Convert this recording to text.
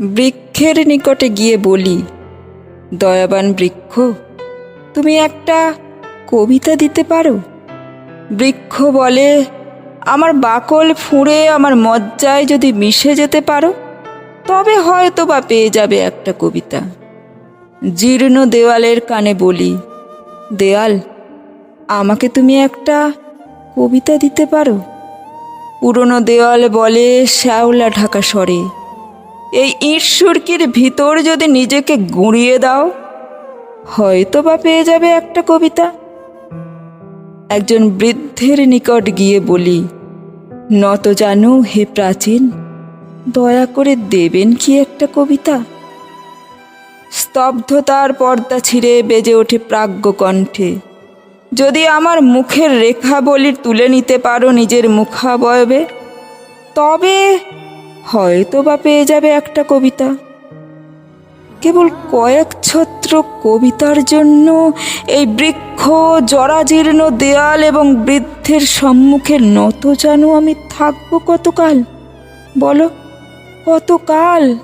বৃক্ষের নিকটে গিয়ে বলি, দয়াবান বৃক্ষ, তুমি একটা কবিতা দিতে পারো? বৃক্ষ বলে, আমার বাকল ফুঁড়ে আমার মজ্জায় যদি মিশে যেতে পারো, তবে হয়তো বা পেয়ে যাবে একটা কবিতা। জীর্ণ দেওয়ালের কানে বলি, দেয়াল, আমাকে তুমি একটা কবিতা দিতে পারো? পুরনো দেওয়াল বলে, শ্যাওলা ঢাকা স্বরে এই ইট সুরকির ভিতর যদি নিজেকে গুঁড়িয়ে দাও হয়তো বা পেয়ে যাবে একটা কবিতা। একজন বৃদ্ধের নিকট গিয়ে বলি, নত জানো হে প্রাচীন, দয়া করে দেবেন কি একটা কবিতা? স্তব্ধতার পর্দা ছিঁড়ে বেজে ওঠে প্রাজ্ঞ কণ্ঠে। যদি আমার মুখের রেখা বলি তুলে নিতে পারো নিজের মুখাবয়বে, তবে হয়তো বা পেয়ে যাবে একটা কবিতা। কেবল কয়েক ছত্র কবিতার জন্য এই বৃক্ষ, জরাজীর্ণ দেয়াল এবং বৃদ্ধের সম্মুখে নত জানো আমি থাকব কতকাল? বলো, কতকাল?